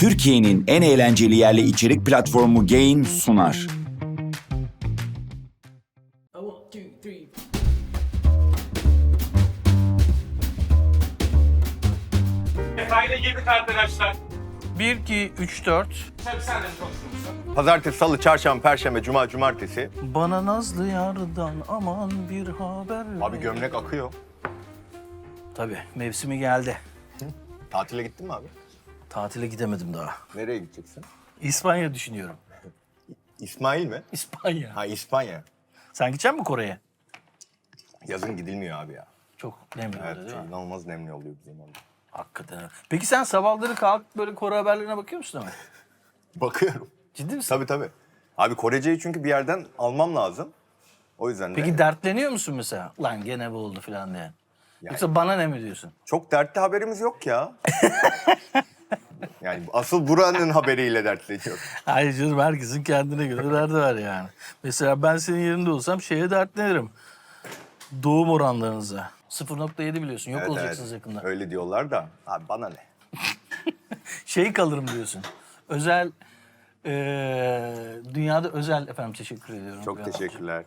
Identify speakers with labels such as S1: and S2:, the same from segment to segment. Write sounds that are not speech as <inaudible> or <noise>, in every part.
S1: Türkiye'nin en eğlenceli yerli içerik platformu Gain sunar.
S2: Kayda girdik arkadaşlar.
S3: 1, 2, 3, 4.
S2: Tabii sen de?
S4: Pazartesi, salı, çarşamba, perşembe, cuma, cumartesi.
S3: Bana nazlı yardan aman bir haber ver.
S4: Abi gömlek akıyor.
S3: Tabii mevsimi geldi.
S4: Tatile gittin mi abi?
S3: Tatile gidemedim daha.
S4: Nereye gideceksin?
S3: İspanya düşünüyorum. <laughs>
S4: İsmail mi?
S3: İspanya.
S4: Ha İspanya.
S3: Sen gidecek misin Kore'ye?
S4: Yazın gidilmiyor abi ya.
S3: Çok nemli
S4: Evet,
S3: orada değil mi?
S4: inanılmaz nemli oluyor bizim orada.
S3: Hakikaten öyle. Peki sen sabahları kalkıp böyle Kore haberlerine bakıyor musun ama? <laughs>
S4: Bakıyorum.
S3: Ciddi misin?
S4: Tabii tabii. Abi Koreceyi çünkü bir yerden almam lazım. O yüzden de
S3: Peki dertleniyor musun mesela? Lan gene bu oldu falan diye. Yoksa bana ne mi diyorsun?
S4: çok dertli haberimiz yok ya. <laughs> yani asıl buranın haberiyle dertleniyorum. <laughs>
S3: Hayır canım herkesin kendine göre derdi var yani. Mesela ben senin yerinde olsam şeye dertlenirim. Doğum oranlarınıza. 0.7 biliyorsun yok
S4: Evet,
S3: olacaksınız
S4: evet.
S3: yakında.
S4: Öyle diyorlar da abi bana ne? <laughs>
S3: Şey kalırım diyorsun. Özel eee, dünyada özel efendim teşekkür ediyorum.
S4: Çok teşekkürler.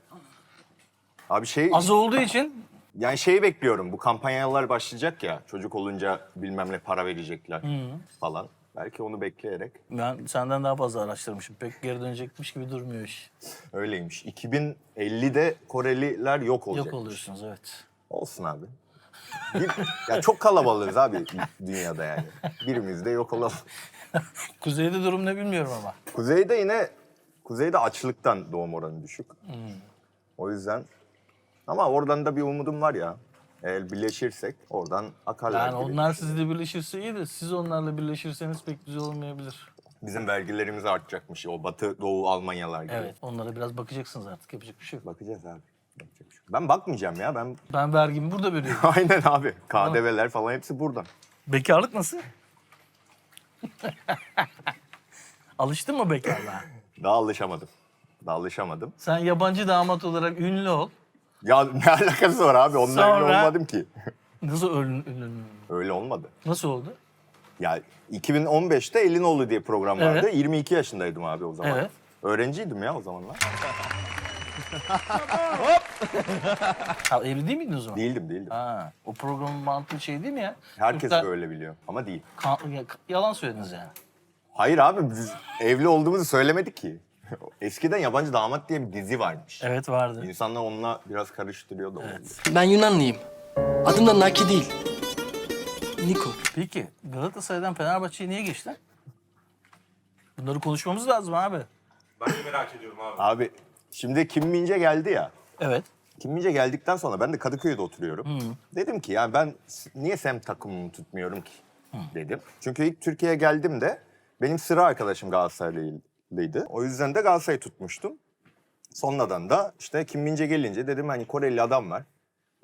S4: Abi şey
S3: Az olduğu için
S4: Yani şeyi bekliyorum. Bu kampanyalar başlayacak ya. Çocuk olunca bilmem ne para verecekler falan. Belki onu bekleyerek.
S3: ben senden daha fazla araştırmışım. Pek geri dönecekmiş gibi durmuyor iş.
S4: Öyleymiş. 2050'de Koreliler yok olacak.
S3: Yok oluyorsunuz evet.
S4: Olsun abi. Bir, ya çok kalabalığız abi dünyada yani. Birimiz de yok olalım. <laughs>
S3: Kuzeyde durum ne bilmiyorum ama.
S4: Kuzeyde yine kuzeyde açlıktan doğum oranı düşük. O yüzden ama oradan da bir umudum var ya. Eğer birleşirsek oradan akarlar.
S3: Yani
S4: gibi.
S3: onlar sizle birleşirse iyi de siz onlarla birleşirseniz pek güzel olmayabilir.
S4: Bizim vergilerimiz artacakmış. O Batı Doğu Almanyalar gibi.
S3: Evet onlara biraz bakacaksınız artık yapacak bir şey yok.
S4: Bakacağız abi. Yapacak bir şey yok. Ben bakmayacağım ya. Ben <laughs>
S3: Ben vergimi burada veriyorum. <laughs>
S4: aynen abi. KDV'ler falan hepsi buradan.
S3: Bekarlık nasıl? <laughs> Alıştın mı bekarlığa?
S4: Daha alışamadım. Daha alışamadım.
S3: Sen yabancı damat olarak ünlü ol.
S4: Ya ne <laughs> alakası var abi? Onunla
S3: Sonra-
S4: olmadım ki.
S3: Nasıl ünlü? ünlü?
S4: Öyle olmadı.
S3: Nasıl oldu?
S4: Ya 2015'te Elinoğlu diye program vardı.
S3: Evet.
S4: 22 yaşındaydım abi o zaman.
S3: Evet.
S4: Öğrenciydim ya o zamanlar.
S3: Ha, evli değil miydin o zaman?
S4: Değildim değildim.
S3: Ha, o programın mantığı şey değil mi ya?
S4: Herkes
S3: Türkler-
S4: böyle biliyor ama değil.
S3: Ka- ya- yalan söylediniz yani.
S4: Hayır abi biz evli olduğumuzu söylemedik ki. Eskiden Yabancı Damat diye bir dizi varmış.
S3: Evet vardı.
S4: İnsanlar onunla biraz karıştırıyordu.
S3: Evet.
S5: Ben Yunanlıyım. Adım da Naki değil. Niko.
S3: Peki Galatasaray'dan Fenerbahçe'ye niye geçtin? Bunları konuşmamız lazım abi.
S2: Ben de merak ediyorum abi.
S4: Abi şimdi Kim Mince geldi ya.
S3: Evet.
S4: Kim Mince geldikten sonra ben de Kadıköy'de oturuyorum. Dedim ki yani ben s- niye sem takımımı tutmuyorum ki dedim. Çünkü ilk Türkiye'ye geldim benim sıra arkadaşım Galatasaraylıydı. O yüzden de Galatasaray'ı tutmuştum. Sonradan da işte Kim Mince gelince dedim hani Koreli adam var.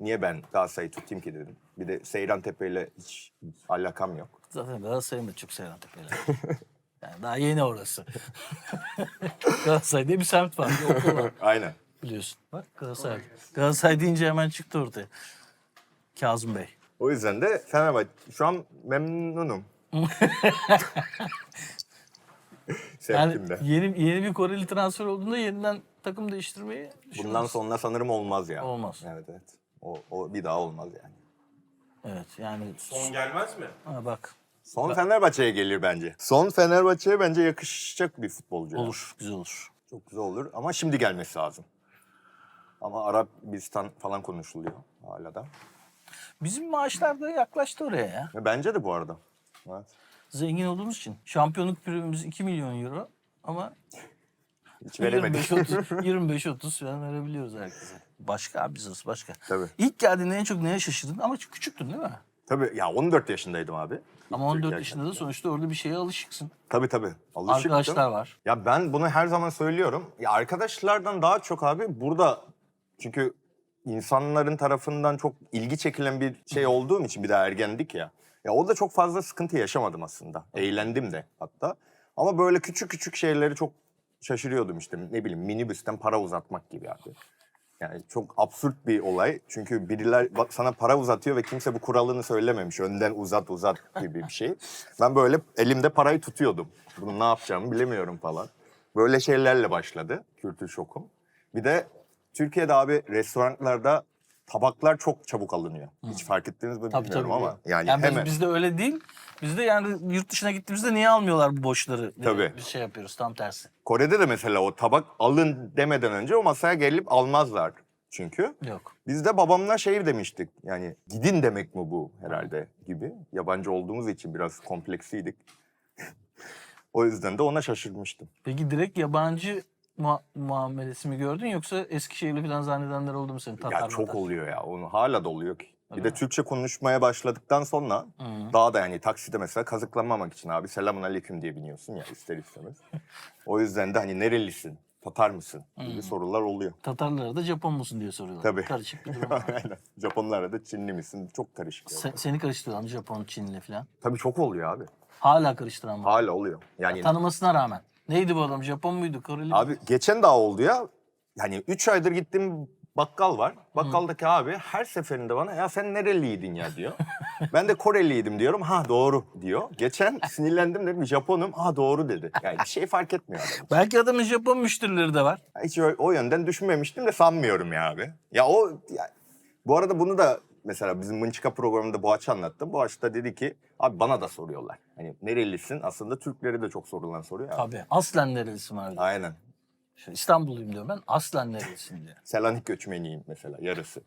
S4: Niye ben Galatasaray'ı tutayım ki dedim. Bir de Seyran Tepe ile hiç alakam yok.
S3: Zaten Galatasaray'ın da çok Seyran Tepe'yle. <laughs> Yani daha yeni orası. <laughs> Galatasaray diye bir semt var. Bir okul var
S4: Aynen.
S3: biliyorsun. Bak Galatasaray. Galatasaray deyince hemen çıktı ortaya. Kazım Bey.
S4: O yüzden de Fenerbahçe şu an memnunum. <laughs> <laughs>
S3: Yani
S4: Sevkimde.
S3: yeni, yeni bir Koreli transfer olduğunda yeniden takım değiştirmeyi.
S4: Bundan sonra sanırım olmaz ya.
S3: Olmaz.
S4: Evet evet. O, o bir daha olmaz yani.
S3: Evet yani
S2: Son gelmez mi?
S3: ha, bak
S4: Son Fenerbahçe'ye gelir bence. Son Fenerbahçe'ye bence yakışacak bir futbolcu. yani.
S3: olur güzel olur.
S4: Çok güzel olur ama şimdi gelmesi lazım. Ama Arabistan falan konuşuluyor hala da.
S3: Bizim maaşlar da yaklaştı oraya ya.
S4: Ve bence de bu arada. Evet.
S3: Zengin olduğumuz için. Şampiyonluk primimiz 2 milyon euro ama
S4: Hiç veremedik.
S3: 25-30 <laughs> falan verebiliyoruz herkese. Başka abi biz başka.
S4: Tabii.
S3: İlk geldiğinde en çok neye şaşırdın ama küçüktün değil mi?
S4: Tabii ya 14 yaşındaydım abi.
S3: Ama 14
S4: Türkiye
S3: yaşında da sonuçta orada bir şeye alışıksın.
S4: Tabii tabii. Alışıktım.
S3: Arkadaşlar var.
S4: Ya ben bunu her zaman söylüyorum. Ya arkadaşlardan daha çok abi burada çünkü insanların tarafından çok ilgi çekilen bir şey <laughs> olduğum için bir de ergendik ya. Ya o da çok fazla sıkıntı yaşamadım aslında. Eğlendim de hatta. Ama böyle küçük küçük şeyleri çok şaşırıyordum işte. Ne bileyim minibüsten para uzatmak gibi abi. Yani çok absürt bir olay. Çünkü biriler bak sana para uzatıyor ve kimse bu kuralını söylememiş. Önden uzat uzat gibi bir şey. Ben böyle elimde parayı tutuyordum. Bunu ne yapacağımı bilemiyorum falan. Böyle şeylerle başladı kültür şokum. Bir de Türkiye'de abi restoranlarda tabaklar çok çabuk alınıyor. Hiç fark ettiniz mi
S3: Tabii
S4: bilmiyorum
S3: tabii.
S4: ama yani,
S3: Yani biz-
S4: hemen.
S3: bizde öyle değil. Bizde yani yurt dışına gittiğimizde niye almıyorlar bu boşları?
S4: Tabii.
S3: Bir şey yapıyoruz tam tersi.
S4: Kore'de de mesela o tabak alın demeden önce o masaya gelip almazlar çünkü.
S3: Yok.
S4: Biz de babamla şey demiştik yani gidin demek mi bu herhalde gibi. Yabancı olduğumuz için biraz kompleksiydik. <laughs> o yüzden de ona şaşırmıştım.
S3: Peki direkt yabancı mua- muamelesi mi gördün yoksa Eskişehirli falan zannedenler oldu mu senin? Tatar
S4: ya çok
S3: matar?
S4: oluyor ya onu hala da oluyor ki. Bir de
S3: mi?
S4: Türkçe konuşmaya başladıktan sonra
S3: Hı.
S4: daha da yani takside mesela kazıklanmamak için abi selamun aleyküm diye biniyorsun ya ister istemez. <laughs> o yüzden de hani nerelisin, Tatar mısın gibi sorular oluyor.
S3: Tatarlara da Japon musun diye soruyorlar.
S4: Tabii.
S3: Karışık bir <laughs> durum.
S4: Aynen. Japonlara da Çinli misin? Çok karışık.
S3: Se- seni karıştırıyorlar Japon, Çinli falan.
S4: Tabii çok oluyor abi.
S3: Hala karıştıran var.
S4: Hala oluyor. Yani
S3: Tanımasına rağmen. Neydi bu adam? Japon muydu? Koreli mi?
S4: Abi geçen daha oldu ya. Yani 3 aydır gittiğim bakkal var. Bakkaldaki abi her seferinde bana ya sen nereliydin ya diyor. <laughs> ben de Koreliydim diyorum. Ha doğru diyor. Geçen sinirlendim dedim Japonum. Ha doğru dedi. Yani bir şey fark etmiyor adam.
S3: Belki adamın Japon müşterileri de var.
S4: Hiç o, o yönden düşünmemiştim de sanmıyorum ya abi. Ya o ya, bu arada bunu da mesela bizim Mınçıka programında Boğaç anlattı. Boğaç da dedi ki abi bana da soruyorlar. Hani nerelisin? Aslında Türkleri de çok sorulan soruyor. ya.
S3: Tabii. Aslen nerelisin abi?
S4: Aynen.
S3: İşte İstanbulluyum diyorum ben. Aslen nerelisin diyor. <laughs>
S4: Selanik göçmeniyim mesela yarısı.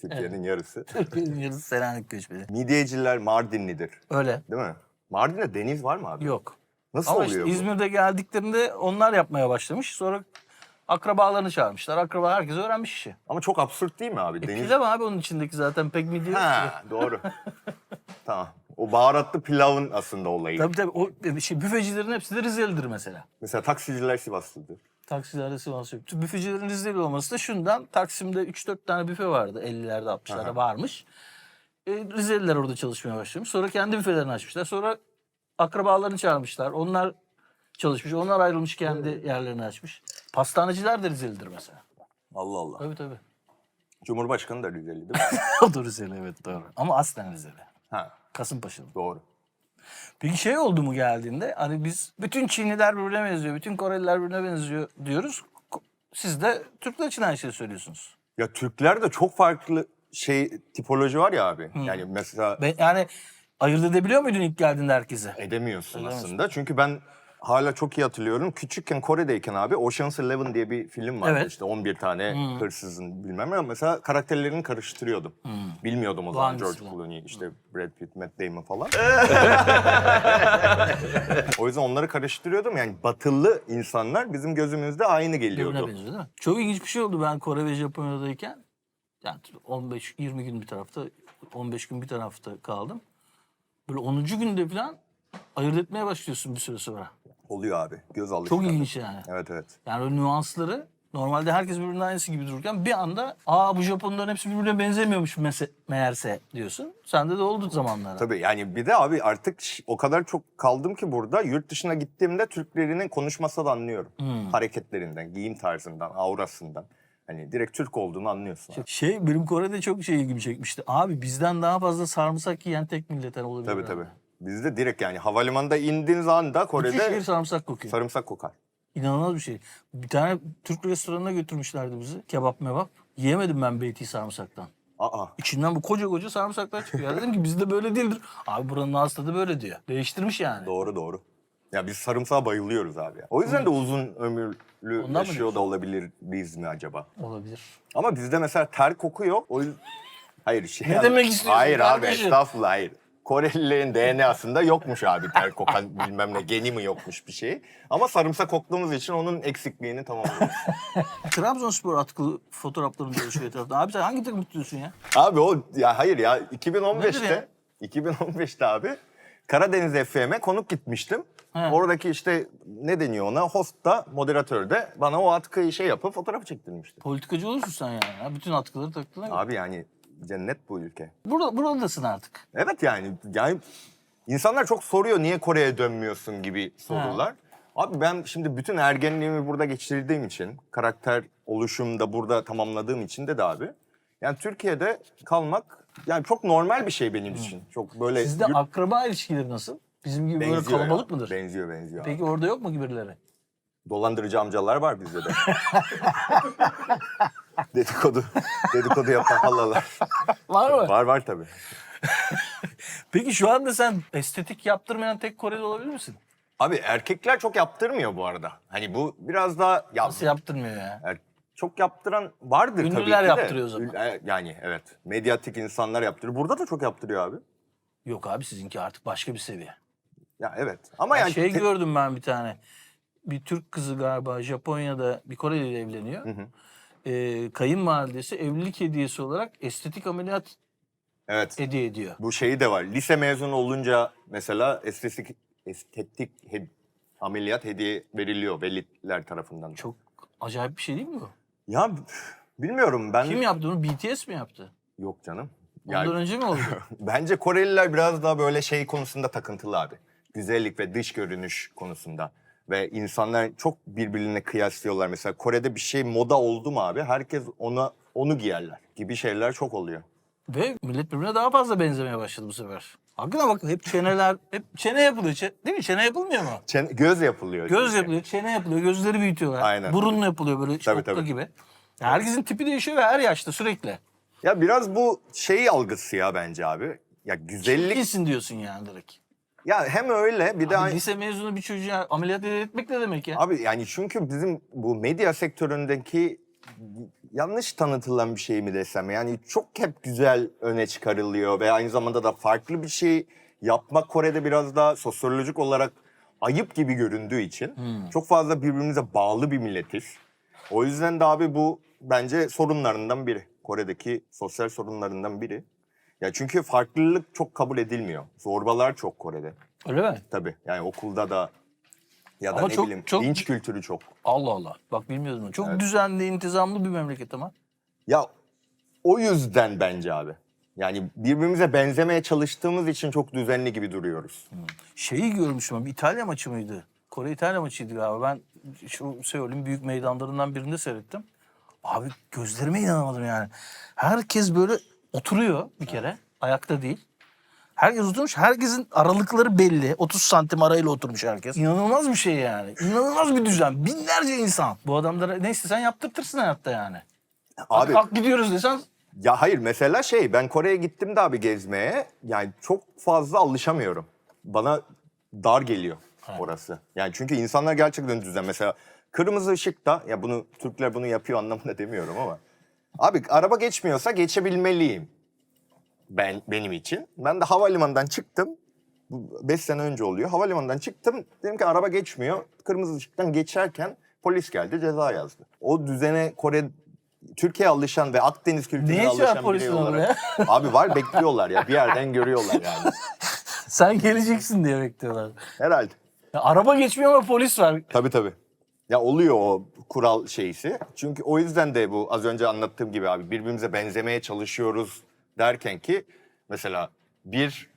S4: Türkiye'nin yarısı. <laughs>
S3: Türkiye'nin yarısı Selanik göçmeni.
S4: Midyeciler Mardinlidir
S3: Öyle.
S4: değil mi? Mardin'de deniz var mı abi?
S3: Yok.
S4: Nasıl
S3: Ama
S4: oluyor
S3: işte
S4: bu?
S3: İzmir'de geldiklerinde onlar yapmaya başlamış. Sonra akrabalarını çağırmışlar. Akraba herkes öğrenmiş işi.
S4: Ama çok absürt değil mi abi?
S3: E,
S4: Deniz...
S3: pilav abi onun içindeki zaten pek midye yok ki.
S4: Ha, doğru. <laughs> tamam. O baharatlı pilavın aslında olayı.
S3: Tabii tabii. O, e, şey, büfecilerin hepsi de Rizeli'dir mesela.
S4: Mesela taksiciler Sivaslıdır.
S3: Taksilerde Sivas yok. Büfecilerin Rizeli olması da şundan. Taksim'de 3-4 tane büfe vardı. 50'lerde 60'larda varmış. E, Rizeliler orada çalışmaya başlamış. Sonra kendi büfelerini açmışlar. Sonra akrabalarını çağırmışlar. Onlar çalışmış. Onlar ayrılmış kendi yerlerini açmış. Pastaneciler de Rizelidir mesela.
S4: Allah Allah.
S3: Tabii tabii.
S4: Cumhurbaşkanı da Rizeli değil mi? <laughs>
S3: o da Rizeli evet doğru. Ama aslen Rizeli.
S4: ha,
S3: Kasımpaşalı.
S4: doğru.
S3: Peki şey oldu mu geldiğinde hani biz bütün Çinliler birbirine benziyor, bütün Koreliler birbirine benziyor diyoruz. Ko- Siz de Türkler için aynı şeyi söylüyorsunuz.
S4: Ya Türklerde çok farklı şey tipoloji var ya abi. Yani mesela
S3: Ben, yani ayırt edebiliyor muydun ilk geldiğinde herkese?
S4: edemiyorsun aslında. Çünkü ben hala çok iyi hatırlıyorum. Küçükken Kore'deyken abi Ocean's Eleven diye bir film vardı.
S3: Evet.
S4: İşte 11 tane hırsızın bilmem ne. ama Mesela karakterlerini karıştırıyordum. Bilmiyordum o zaman George? Clooney, işte Brad Pitt, Matt Damon falan. o yüzden onları karıştırıyordum. Yani batılı insanlar bizim gözümüzde aynı
S3: Birbirine
S4: geliyordu.
S3: benziyor değil mi? Çok ilginç bir şey oldu ben Kore ve Japonya'dayken. Yani 15-20 gün bir tarafta, 15 gün bir tarafta kaldım. Böyle 10. günde falan ayırt etmeye başlıyorsun bir süre sonra.
S4: Oluyor abi. Göz alışkanlığı.
S3: Çok ilginç yani.
S4: Evet evet.
S3: Yani o nüansları normalde herkes birbirinin aynısı gibi dururken bir anda aa bu Japonların hepsi birbirine benzemiyormuş mese- meğerse diyorsun. Sende de oldu zamanlarda.
S4: Tabii yani bir de abi artık ş- o kadar çok kaldım ki burada yurt dışına gittiğimde Türklerinin konuşması da anlıyorum. Hareketlerinden, giyim tarzından, aurasından. Hani direkt Türk olduğunu anlıyorsun. abi.
S3: Şey benim Kore'de çok şey ilgimi çekmişti. Abi bizden daha fazla sarımsak yiyen tek milletler olabilir.
S4: Tabii
S3: herhalde.
S4: tabii. Bizde direkt yani havalimanında indiğiniz anda
S3: Bütün şehir
S4: Kore'de
S3: sarımsak kokuyor.
S4: sarımsak kokar.
S3: İnanılmaz bir şey. Bir tane Türk restoranına götürmüşlerdi bizi. Kebap mebap. Yiyemedim ben beyti sarımsaktan.
S4: Aa.
S3: İçinden bu koca koca sarımsaklar çıkıyor. Ya dedim ki bizde böyle değildir. Abi buranın ağız tadı böyle diyor. Değiştirmiş yani.
S4: Doğru doğru. Ya biz sarımsağa bayılıyoruz abi. ya. O yüzden de uzun ömürlü
S3: Ondan mı
S4: yaşıyor
S3: diyorsun?
S4: da olabilir biz mi acaba?
S3: Olabilir.
S4: Ama bizde mesela ter koku yok. O yüzden... Hayır şey.
S3: Ne demek istiyorsun
S4: Hayır abi
S3: kardeşim?
S4: estağfurullah hayır. Korelilerin DNA'sında yokmuş abi ter kokan <laughs> bilmem ne geni mi yokmuş bir şey. Ama sarımsak koktuğumuz için onun eksikliğini tamamlıyoruz. <laughs>
S3: Trabzonspor atkılı fotoğraflarını dolaşıyor etrafta. Abi sen hangi takım tutuyorsun ya?
S4: abi o ya hayır ya
S3: Nedir
S4: 2015'te
S3: ya?
S4: 2015'te abi Karadeniz FM'e konuk gitmiştim.
S3: He.
S4: Oradaki işte ne deniyor ona host da moderatör de bana o atkıyı şey yapıp fotoğrafı çektirmişti.
S3: Politikacı olursun sen yani. Bütün atkıları taktığına göre.
S4: Abi yani cennet bu ülke.
S3: Burada, buradasın artık.
S4: Evet yani yani insanlar çok soruyor niye Kore'ye dönmüyorsun gibi sorular. Abi ben şimdi bütün ergenliğimi burada geçirdiğim için, karakter oluşumu da burada tamamladığım için de de abi. Yani Türkiye'de kalmak yani çok normal bir şey benim için. Çok böyle
S3: Sizde
S4: yurt-
S3: akraba ilişkileri nasıl? Bizim gibi böyle
S4: benziyor
S3: kalabalık
S4: ya.
S3: mıdır?
S4: Benziyor benziyor.
S3: Peki orada yok mu birileri?
S4: Dolandırıcı amcalar var bizde de. <laughs> <laughs> dedikodu, dedikodu yapan halalar. <laughs>
S3: Var mı?
S4: Var var tabii. <laughs>
S3: Peki şu anda sen estetik yaptırmayan tek Koreli olabilir misin?
S4: Abi erkekler çok yaptırmıyor bu arada. Hani bu biraz daha ya,
S3: Nasıl yaptırmıyor ya?
S4: er- çok yaptıran vardır tabii ki
S3: Ünlüler
S4: de.
S3: yaptırıyor o zaman.
S4: Yani evet. Medyatik insanlar yaptırıyor. Burada da çok yaptırıyor abi.
S3: Yok abi sizinki artık başka bir seviye.
S4: Ya evet. Ama
S3: Ya
S4: yani
S3: şey gördüm ben bir tane. Bir Türk kızı galiba Japonya'da bir Koreli ile evleniyor.
S4: hı.
S3: Ee, kayınvalidesi evlilik hediyesi olarak estetik ameliyat
S4: evet.
S3: hediye ediyor.
S4: Bu şeyi de var. Lise mezunu olunca mesela estetik estetik he- ameliyat hediye veriliyor veliler tarafından.
S3: Çok acayip bir şey değil mi bu?
S4: Ya bilmiyorum ben
S3: Kim yaptı bunu? BTS mi yaptı?
S4: yok canım.
S3: Ondan
S4: Yani
S3: önce mi oldu? <laughs>
S4: bence Koreliler biraz daha böyle şey konusunda takıntılı abi. Güzellik ve dış görünüş konusunda. Ve insanlar çok birbirine kıyaslıyorlar. Mesela Kore'de bir şey moda oldu mu abi? Herkes ona onu giyerler gibi şeyler çok oluyor.
S3: Ve millet birbirine daha fazla benzemeye başladı bu sefer. Hakikaten bak hep çeneler, hep çene yapılıyor. Çe- değil mi? Çene yapılmıyor mu?
S4: Çen- göz yapılıyor.
S3: Göz
S4: çünkü.
S3: yapılıyor, çene yapılıyor, gözleri büyütüyorlar.
S4: Aynen.
S3: Burun yapılıyor böyle
S4: Tabii, tabii.
S3: gibi. Herkesin tipi değişiyor ve her yaşta sürekli.
S4: Ya biraz bu şey algısı ya bence abi. Ya güzellik
S3: Çirkinsin diyorsun yani direkt.
S4: Ya hem öyle bir de
S3: Abi
S4: aynı-
S3: lise mezunu bir çocuğa ameliyat etmek ne demek ya?
S4: Abi yani çünkü bizim bu medya sektöründeki yanlış tanıtılan bir şey mi desem yani çok hep güzel öne çıkarılıyor ve aynı zamanda da farklı bir şey yapmak Kore'de biraz daha sosyolojik olarak ayıp gibi göründüğü için çok fazla birbirimize bağlı bir milletiz. O yüzden de abi bu bence sorunlarından biri. Kore'deki sosyal sorunlarından biri. Ya çünkü farklılık çok kabul edilmiyor. Zorbalar çok Kore'de.
S3: Öyle mi?
S4: Tabii yani okulda da ya da
S3: Ama
S4: ne
S3: çok-
S4: bileyim
S3: çok-
S4: linç kültürü çok.
S3: Allah Allah. Bak bilmiyordum. onu. Çok düzenli, intizamlı bir memleket ama.
S4: Ya o yüzden bence abi. Yani birbirimize benzemeye çalıştığımız için çok düzenli gibi duruyoruz.
S3: Şeyi görmüşüm ama İtalya maçı mıydı? Kore İtalya maçıydı galiba. Ben şu Seul'ün büyük meydanlarından birinde seyrettim. Abi gözlerime inanamadım yani. Herkes böyle oturuyor bir kere. Ayakta değil. Herkes oturmuş. Herkesin aralıkları belli. 30 santim arayla oturmuş herkes. İnanılmaz bir şey yani. İnanılmaz bir düzen. Binlerce insan. Bu adamlara ne istesen yaptırtırsın hayatta yani. Abi kalk gidiyoruz desen
S4: ya hayır mesela şey ben Kore'ye gittim de abi gezmeye yani çok fazla alışamıyorum. Bana dar geliyor orası. Yani çünkü insanlar gerçekten düzen. Mesela kırmızı ışıkta ya bunu Türkler bunu yapıyor anlamında demiyorum ama. Abi araba geçmiyorsa geçebilmeliyim. Ben benim için. Ben de havalimanından çıktım. Bu beş sene önce oluyor. Havalimanından çıktım. Dedim ki araba geçmiyor. Kırmızı ışıktan geçerken polis geldi ceza yazdı. O düzene Kore Türkiye'ye alışan ve Akdeniz kültürüne
S3: var
S4: alışan
S3: orada
S4: olarak. <laughs> Abi var bekliyorlar ya. Bir yerden görüyorlar yani.
S3: sen geleceksin diye bekliyorlar.
S4: Herhalde.
S3: Ya araba geçmiyor ama polis var.
S4: Tabii tabii. Ya oluyor o kural şeysi. Çünkü o yüzden de bu az önce anlattığım gibi abi birbirimize benzemeye çalışıyoruz derken ki mesela bir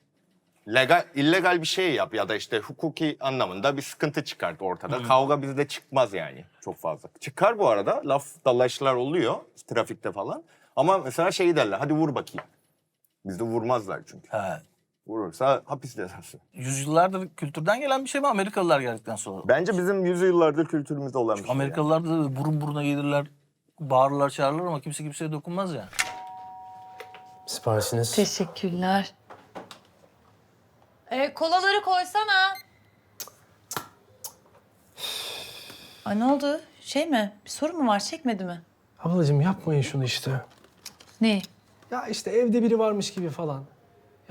S4: legal illegal bir şey yap ya da işte hukuki anlamında bir sıkıntı çıkart ortada. Kavga bizde çıkmaz yani çok fazla. Çıkar bu arada laf dalaşlar oluyor trafikte falan. Ama mesela şey derler hadi vur bakayım. Bizde vurmazlar çünkü.
S3: He.
S4: Vurursa hapis cezası.
S3: Yüzyıllardır kültürden gelen bir şey mi Amerikalılar geldikten sonra?
S4: Bence bizim yüzyıllardır kültürümüzde olan bir şey. yani.
S3: Amerikalılar da burun buruna gelirler, bağırırlar, çağırırlar ama kimse kimseye dokunmaz ya.
S6: Siparişiniz.
S7: Teşekkürler. Ee, kolaları koysana. Ay ne oldu? Şey mi? Bir sorun mu var? Çekmedi mi?
S6: Ablacığım yapmayın şunu işte.
S7: Ne?
S6: Ya işte evde biri varmış gibi falan.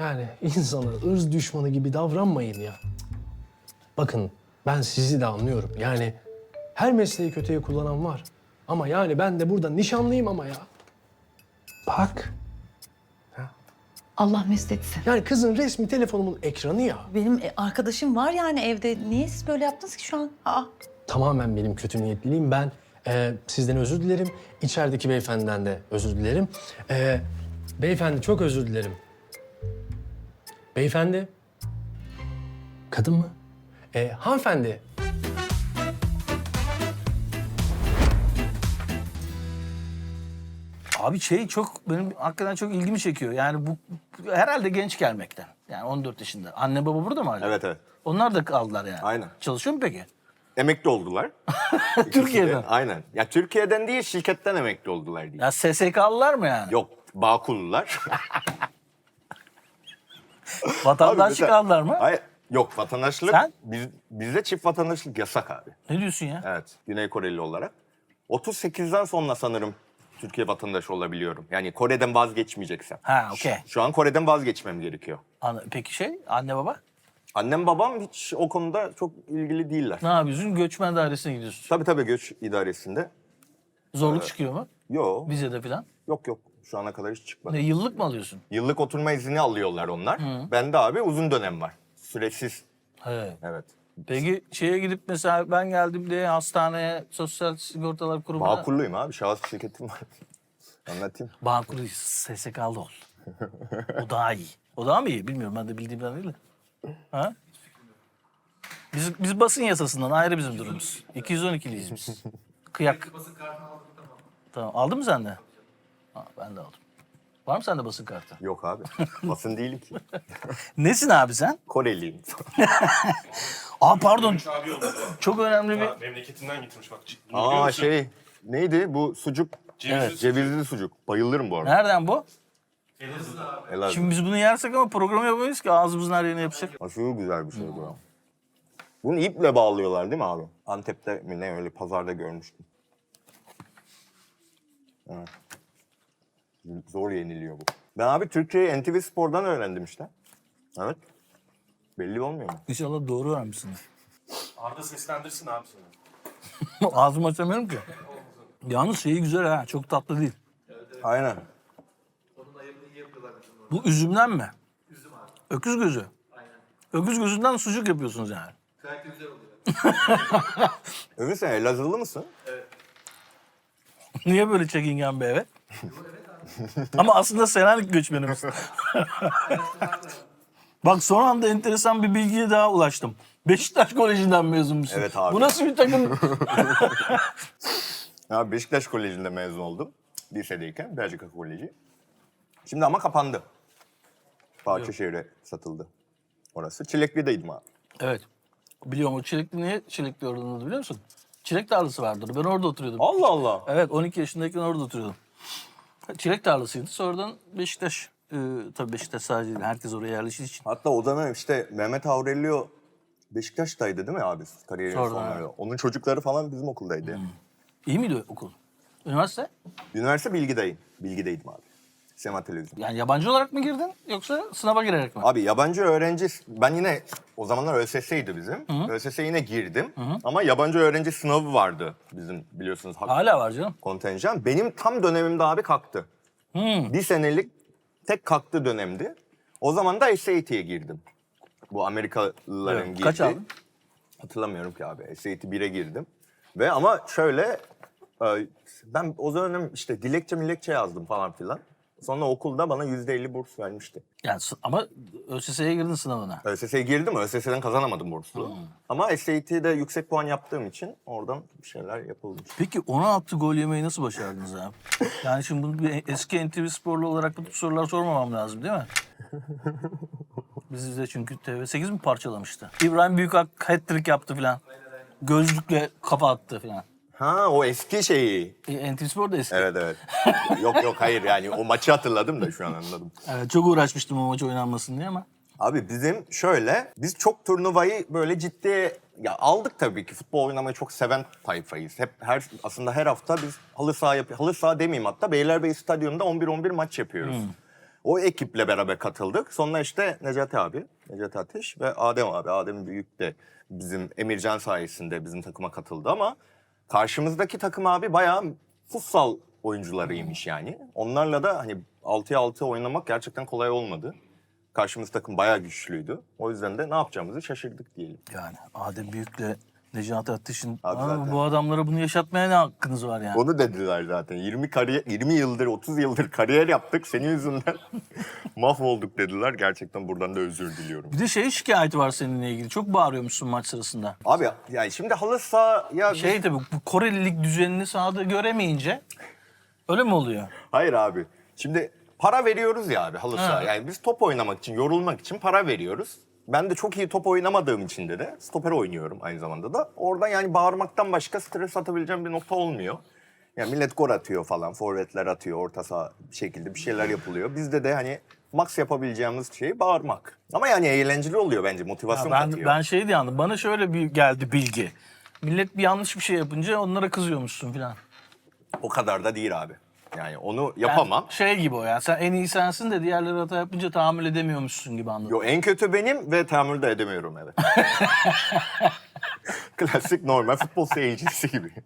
S6: Yani insana ırz düşmanı gibi davranmayın ya. Bakın ben sizi de anlıyorum. Yani her mesleği kötüye kullanan var. Ama yani ben de burada nişanlıyım ama ya. Bak.
S7: Allah mesut etsin.
S6: Yani kızın resmi telefonumun ekranı ya.
S7: Benim e, arkadaşım var yani evde. Niye siz böyle yaptınız ki şu an? Aa,
S6: Tamamen benim kötü niyetliliğim. Ben e, sizden özür dilerim. İçerideki beyefendiden de özür dilerim. E, beyefendi çok özür dilerim. Beyefendi. Kadın mı? Ee, hanımefendi.
S3: Abi şey çok benim hakikaten çok ilgimi çekiyor. Yani bu herhalde genç gelmekten. Yani 14 yaşında. Anne baba burada mı hala?
S4: Evet evet.
S3: Onlar da kaldılar yani.
S4: Aynen.
S3: Çalışıyor mu peki?
S4: Emekli oldular. <laughs>
S3: Türkiye'den.
S4: Aynen. Ya Türkiye'den değil şirketten emekli oldular diye.
S3: Ya SSK'lılar mı yani?
S4: Yok, Bağkullular. <laughs> <laughs>
S3: Vatandaşlık
S4: mesela-
S3: aldılar mı?
S4: Hayır. Yok vatandaşlık.
S3: Sen?
S4: Biz, bizde çift vatandaşlık yasak abi.
S3: Ne diyorsun ya?
S4: Evet. Güney Koreli olarak. 38'den sonra sanırım Türkiye vatandaşı olabiliyorum. Yani Kore'den vazgeçmeyeceksem.
S3: Ha okey.
S4: Şu an Kore'den vazgeçmem gerekiyor.
S3: Ana- Peki şey anne baba?
S4: Annem babam hiç o konuda çok ilgili değiller.
S3: Ne yapıyorsun? Göçmen dairesine gidiyorsun.
S4: Tabii tabii göç idaresinde.
S3: Zorluk çıkıyor mu?
S4: Yok.
S3: Vizede falan.
S4: Yok yok. Şu ana kadar hiç çıkmadı.
S3: Ne yıllık mı alıyorsun?
S4: Yıllık oturma izni alıyorlar onlar. Bende abi uzun dönem var. Süresiz.
S3: Evet.
S4: Evet.
S3: Peki şeye gidip mesela ben geldim diye hastaneye sosyal sigortalar kurumuna...
S4: Bağkurluyum abi. Şahıs şirketim var. <laughs> Anlatayım.
S3: Bağkur SSK'lı ol. O daha iyi. O daha mı iyi? Bilmiyorum ben de bildiğimden değil de. Ha? Biz, biz basın yasasından ayrı bizim durumumuz. 212'liyiz biz. Kıyak. Basın kartını aldım tamam. Tamam. Aldın mı sen de? Ha, ben de aldım. Var mı sende basın kartı?
S4: Yok abi. <laughs> Basın değilim ki.
S3: Nesin abi sen?
S4: Koreliyim. <laughs>
S3: Aa pardon.
S2: Abi.
S3: Çok önemli bir...
S2: Ha, Memleketinden getirmiş bak. C- bunu biliyor
S4: Aa
S2: musun?
S4: şey neydi bu sucuk?
S2: Cevizli
S3: Evet.
S4: Cevizli sucuk. Bayılırım bu arada.
S3: Nereden bu?
S4: Helal.
S3: Şimdi biz bunu yersek ama program yapamayız ki ağzımızın her yerine yapacak.
S4: Aşırı güzel bir şey bu. Bunu iple bağlıyorlar değil mi abi? Antep'te mi ne öyle pazarda görmüştüm. Zor yeniliyor bu. Ben abi Türkçeyi NTV Spor'dan öğrendim işte. Evet. Belli olmuyor mu?
S3: İnşallah doğru vermişsiniz.
S2: Arda seslendirsin abi seni. <laughs>
S3: Ağzımı açamıyorum ki. Yalnız şeyi güzel ha. Çok tatlı değil.
S4: Aynen.
S3: Bu üzümden mi? Üzüm abi. Öküz gözü. Aynen. Öküz gözünden sucuk yapıyorsunuz yani.
S4: Ömür sen Elazığlı mısın? <laughs>
S3: Niye böyle çekingen bir eve? <laughs> Ama aslında Selanik göçmenimiz. <laughs> Bak son anda enteresan bir bilgiye daha ulaştım. Beşiktaş Koleji'nden mezunmuşsun.
S4: Evet abi.
S3: Bu nasıl bir takım? <laughs>
S4: Ya Beşiktaş Koleji'nde mezun oldum. Lisedeyken Belçika Koleji. Şimdi ama kapandı. Bahçeşehir'e satıldı. Orası. Çilekli'deydim abi.
S3: evet. Biliyorum o çilekli niye çilekli oradan biliyor musun? Çilek tarlası vardır. Ben orada oturuyordum.
S4: Allah Allah.
S3: Evet 12 yaşındayken orada oturuyordum. Çilek tarlasıydı. Sonradan Beşiktaş. E, tabii Beşiktaş sadece değil. Herkes oraya yerleştiği için.
S4: Hatta o dönem işte Mehmet Aurelio Beşiktaş'taydı değil mi abi kariyerin
S3: Sonradan,
S4: sonları?
S3: evet.
S4: Onun çocukları falan bizim okuldaydı.
S3: İyi miydi okul? Üniversite?
S4: Üniversite Bilgi'deyim. Bilgi'deydim abi. Sema Televizyon.
S3: Yani yabancı olarak mı girdin yoksa sınava girerek mi?
S4: Abi yabancı öğrenci, ben yine o zamanlar ÖSS'ydi bizim. ÖSS'ye yine girdim ama yabancı öğrenci sınavı vardı bizim biliyorsunuz hak
S3: Hala var canım.
S4: kontenjan. Benim tam dönemimde abi kalktı. Bir senelik tek kalktı dönemdi. O zaman da SAT'ye girdim. Bu Amerikalıların
S3: Evet.
S4: girdiği.
S3: Kaç aldın?
S4: Hatırlamıyorum ki abi. SAT 1'e girdim. Ve ama şöyle e, ben o dönem işte dilekçe milekçe yazdım falan filan. Sonra okulda bana %50 burs vermişti.
S3: Yani sı- ama ÖSS'ye girdin sınavına.
S4: ÖSS'ye girdim. ÖSS'den kazanamadım burslu. Ama SAT'de yüksek puan yaptığım için oradan bir şeyler yapılmış.
S3: Peki 16 gol yemeyi nasıl başardınız abi? <laughs> Yani şimdi bunu bir eski NTV sporlu olarak bu sorular sormamam lazım değil mi? <laughs> Bizi de çünkü TV8 mi parçalamıştı? İbrahim Büyükak hat-trick yaptı filan. Gözlükle kafa attı filan.
S4: Ha o eski şeyi.
S3: E, NTV Spor da eski.
S4: Evet evet. yok yok hayır yani o maçı hatırladım da şu an anladım.
S3: Evet, çok uğraşmıştım o maç oynanmasın diye ama.
S4: Abi bizim şöyle, biz çok turnuvayı böyle ciddi ya aldık tabii ki futbol oynamayı çok seven tayfayız. Hep her aslında her hafta biz halı saha yapıyor. Halı saha demeyeyim hatta Beylerbeyi Stadyumunda 11-11 maç yapıyoruz. O ekiple beraber katıldık. Sonra işte Necati abi, Necati Ateş ve Adem abi. Adem Büyük de bizim Emircan sayesinde bizim takıma katıldı ama karşımızdaki takım abi bayağı futsal oyuncularıymış yani. Onlarla da hani 6'ya 6 oynamak gerçekten kolay olmadı. Karşımız takım bayağı güçlüydü. O yüzden de ne yapacağımızı şaşırdık diyelim.
S3: Yani Adem Büyük'le Necati Ateş'in
S4: Abi
S3: "Aa,
S4: zaten.
S3: bu adamlara bunu yaşatmaya ne hakkınız var yani?
S4: Onu dediler zaten. 20 kariyer 20 yıldır 30 yıldır kariyer yaptık. Senin yüzünden <laughs> mahvolduk dediler. Gerçekten buradan da özür diliyorum.
S3: Bir de şey şikayeti var seninle ilgili. Çok bağırıyormuşsun maç sırasında.
S4: Abi yani şimdi halı saha ya
S3: Şey tabii bu Korelilik düzenini sahada göremeyince Öyle mi oluyor?
S4: Hayır abi. Şimdi para veriyoruz ya abi halı saha. Yani biz top oynamak için, yorulmak için para veriyoruz. Ben de çok iyi top oynamadığım için de de stoper oynuyorum aynı zamanda da. Oradan yani bağırmaktan başka stres atabileceğim bir nokta olmuyor. Yani millet gol atıyor falan, forvetler atıyor, orta saha şekilde bir şeyler yapılıyor. Bizde de hani max yapabileceğimiz şey bağırmak. Ama yani eğlenceli oluyor bence,
S3: Ya
S4: motivasyon
S3: ben
S4: katıyor.
S3: ben şey diye anladım. Bana şöyle bir geldi bilgi. Millet bir yanlış bir şey yapınca onlara kızıyormuşsun filan.
S4: O kadar da değil abi. Yani onu
S3: Yani
S4: yapamam.
S3: şey gibi o ya. Sen en iyi sensin de diğerleri hata yapınca tahammül edemiyormuşsun gibi anladım.
S4: Yo en kötü benim ve tahammül de edemiyorum evet. <laughs> Klasik normal futbol seyircisi gibi. <laughs>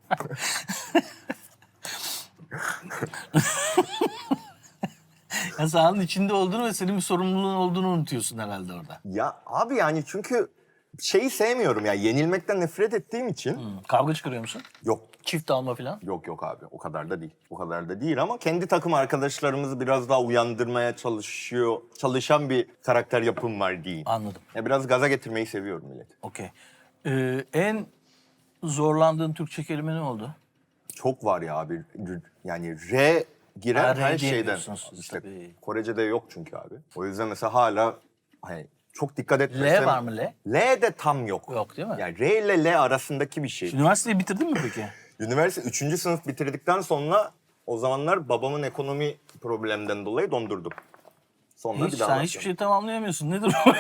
S3: Ya sahanın içinde olduğunu ve senin bir sorumluluğun olduğunu unutuyorsun herhalde orada.
S4: Ya abi yani çünkü şeyi sevmiyorum ya yenilmekten nefret ettiğim için.
S3: Kavga çıkarıyor musun?
S4: Yok
S3: Çift alma filan.
S4: yok yok abi o kadar da değil. O kadar da değil ama kendi takım arkadaşlarımızı biraz daha uyandırmaya çalışıyor. Çalışan bir karakter yapım var diyeyim.
S3: Anladım.
S4: Ya biraz gaza getirmeyi seviyorum millet.
S3: Okey. Ee, en zorlandığın Türkçe kelime ne oldu?
S4: Çok var ya abi. Yani R giren
S3: Ha,
S4: her şeyden. İşte
S3: tabii.
S4: Korece'de yok çünkü abi. O yüzden mesela hala hani çok dikkat
S3: L
S4: etmesem.
S3: var mı L?
S4: L de tam yok.
S3: Yok değil mi?
S4: Yani R ile L arasındaki bir şey.
S3: Üniversiteyi bitirdin mi peki?
S4: Üniversite 3. sınıf bitirdikten sonra o zamanlar babamın ekonomi problemden dolayı dondurdum. Sonra
S3: Hiç,
S4: bir daha
S3: sen
S4: başladım.
S3: hiçbir şey tamamlayamıyorsun. Nedir o?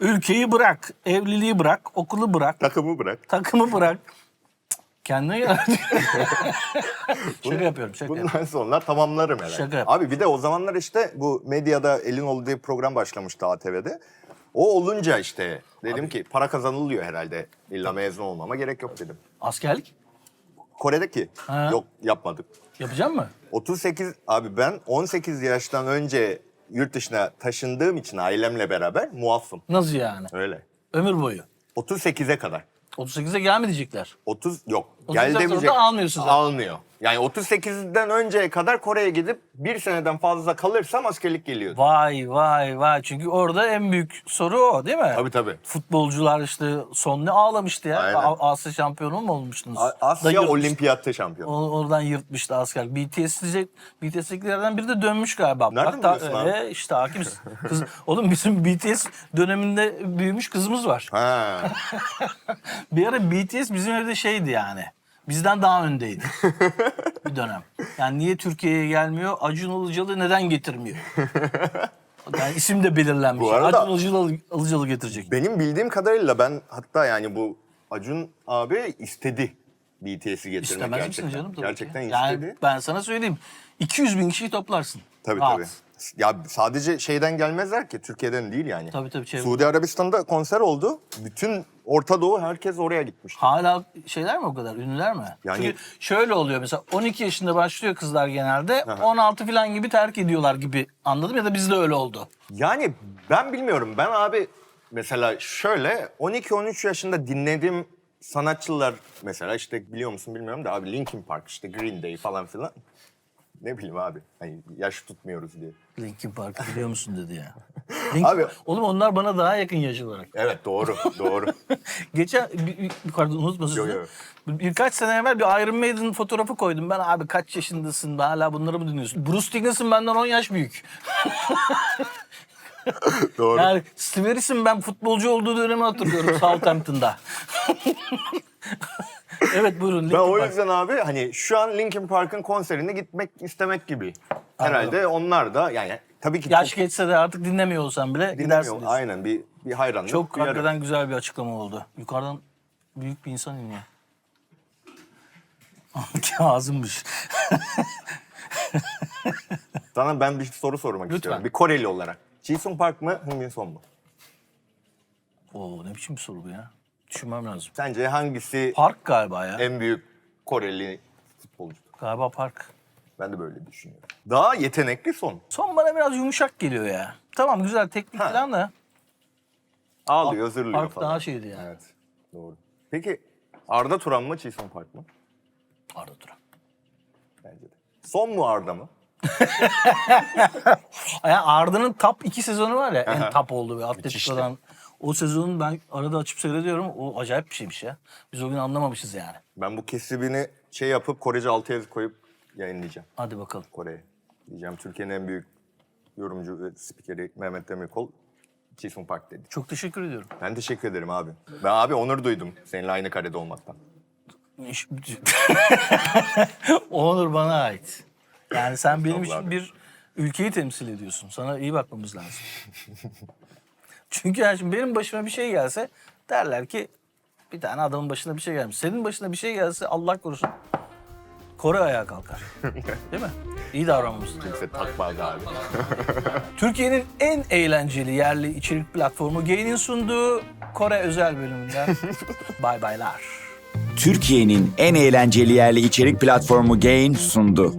S3: <laughs> Ülkeyi bırak, evliliği bırak, okulu bırak,
S4: Takımı bırak.
S3: takımı bırak. Kendine gel. <laughs> şaka yapıyorum, şaka yapıyorum.
S4: Bundan sonra tamamlarım herhalde.
S3: Şaka yap.
S4: Abi bir de o zamanlar işte bu medyada Elinoğlu diye bir program başlamıştı ATV'de. O olunca işte dedim ki para kazanılıyor herhalde. İlla mezun olmama gerek yok dedim.
S3: Askerlik
S4: Kore'deki
S3: Ha.
S4: yok yapmadık.
S3: yapacak mı?
S4: 38 abi ben 18 yaştan önce yurt dışına taşındığım için ailemle beraber muafım.
S3: Nasıl yani?
S4: Öyle.
S3: Ömür boyu.
S4: 38'e kadar.
S3: 38'e gelme diyecekler.
S4: 30 yok.
S3: 38'den
S4: Gel
S3: sonra da almıyorsun zaten.
S4: Almıyor. Yani 38'den önceye kadar Kore'ye gidip bir seneden fazla kalırsam askerlik geliyordu.
S3: Vay vay vay. Çünkü orada en büyük soru o değil mi?
S4: Tabii tabii.
S3: Futbolcular işte son ne ağlamıştı ya?
S4: Aynen.
S3: A- Asya şampiyonu mu olmuştunuz?
S4: A-
S3: Da
S4: Asya
S3: yırtmıştı.
S4: Olimpiyatı şampiyonu.
S3: O- Oradan yırtmıştı asker. BTS'li BTS'lilerden biri de dönmüş galiba.
S4: Nereden biliyorsun abi?
S3: e, işte hakimiz. Kız, <laughs> oğlum bizim BTS döneminde büyümüş kızımız var.
S4: Ha. <laughs>
S3: Bir ara BTS bizim evde şeydi yani. Bizden daha öndeydi. <laughs> bir dönem. Yani niye Türkiye'ye gelmiyor? Acun Ilıcalı neden getirmiyor? <laughs> Yani isim de belirlenmiş.
S4: Bu arada-
S3: Acun Ilıcalı, Ilıcalı getirecek.
S4: Benim bildiğim kadarıyla ben hatta yani bu Acun abi istedi BTS'i getirmek
S3: İstemez
S4: gerçekten.
S3: misin canım? Tabii
S4: gerçekten
S3: ki.
S4: istedi.
S3: Yani ben sana söyleyeyim. 200 bin kişiyi toplarsın.
S4: Tabii tabii. Ya sadece şeyden gelmezler ki Türkiye'den değil yani.
S3: Tabii tabii. Çevre.
S4: Suudi Arabistan'da konser oldu. Bütün Orta Doğu herkes oraya gitmiş.
S3: Hala şeyler mi o kadar? Ünlüler mi?
S4: Yani-
S3: Çünkü şöyle oluyor mesela 12 yaşında başlıyor kızlar genelde. 16 falan gibi terk ediyorlar gibi anladım ya da bizde öyle oldu.
S4: Yani ben bilmiyorum. Ben abi mesela şöyle 12-13 yaşında dinlediğim sanatçılar mesela işte biliyor musun bilmiyorum da abi Linkin Park işte Green Day falan filan. Ne bileyim abi. Hani yaş tutmuyoruz diye.
S3: Linkin Park <laughs> biliyor musun dedi ya. Linkin
S4: Abi-
S3: Oğlum onlar bana daha yakın yaş olarak.
S4: Evet doğru doğru. <laughs>
S3: Geçen bir, bir, pardon unutma sözü.
S4: Yok, yok.
S3: Bir- Birkaç sene evvel bir Iron Maiden fotoğrafı koydum. Ben abi kaç yaşındasın hala bunları mı dinliyorsun? Bruce Dickinson benden 10 yaş büyük. <laughs>
S4: doğru.
S3: Yani Steve Harris'in ben futbolcu olduğu dönemi hatırlıyorum Southampton'da. Evet buyurun.
S4: Ben
S3: Linkin
S4: o
S3: Park.
S4: yüzden abi hani şu an Linkin Park'ın konserine gitmek istemek gibi. Herhalde onlar da yani tabii ki
S3: Yaş
S4: çok
S3: geçse de artık dinlemiyor olsan bile gidersin.
S4: dinlemiyor.
S3: diyorsun.
S4: Aynen bir bir hayranlık.
S3: Çok
S4: duyarım.
S3: hakikaten güzel bir açıklama oldu. Yukarıdan büyük bir insan iniyor. Kazımmış. <laughs> <laughs>
S4: Sana ben bir soru sormak istiyorum. Bir Koreli olarak. Jisung Park mı, Heung-min Son mu?
S3: Oo ne biçim bir soru bu ya? Düşünmem lazım.
S4: Sence hangisi
S3: Park galiba ya.
S4: en büyük Koreli futbolcu?
S3: Galiba Park.
S4: Ben de böyle düşünüyorum. Daha yetenekli Son.
S3: Son bana biraz yumuşak geliyor ya. Tamam güzel teknik
S4: Ha.
S3: falan da.
S4: Ağlıyor, zırlıyor
S3: Park
S4: falan.
S3: daha şeydi yani.
S4: Evet, doğru. Peki Arda Turan mı, Jisung Park mı?
S3: Arda Turan.
S4: Bence de. Son mu Arda mı? <laughs>
S3: Arda'nın top 2 sezonu var ya en top olduğu ve Atletico'dan. O sezonu ben arada açıp seyrediyorum. O acayip bir şeymiş ya. Biz o gün anlamamışız yani.
S4: Ben bu kesibini şey yapıp Korece altı yazı koyup yayınlayacağım
S3: Hadi bakalım.
S4: Kore'ye. Diyeceğim Türkiye'nin en büyük yorumcu ve spikeri Mehmet Demirkol Jisung Park dedi.
S3: Çok teşekkür ediyorum.
S4: Ben teşekkür ederim abi. Ben abi onur duydum seninle aynı karede olmaktan. <laughs>
S3: Onur bana ait. Yani sen benim için bir ülkeyi temsil ediyorsun. Sana iyi bakmamız lazım. <laughs> Çünkü yani şimdi benim başıma bir şey gelse derler ki bir tane adamın başına bir şey gelmiş. Senin başına bir şey gelse Allah korusun Kore ayağa kalkar. <laughs> Değil mi? İyi davranmamız lazım.
S4: Kimse takmadı abi. <laughs>
S3: Türkiye'nin en eğlenceli yerli içerik platformu Gain'in sunduğu Kore özel bölümünden <laughs> bay baylar.
S1: Türkiye'nin en eğlenceli yerli içerik platformu Gain sundu.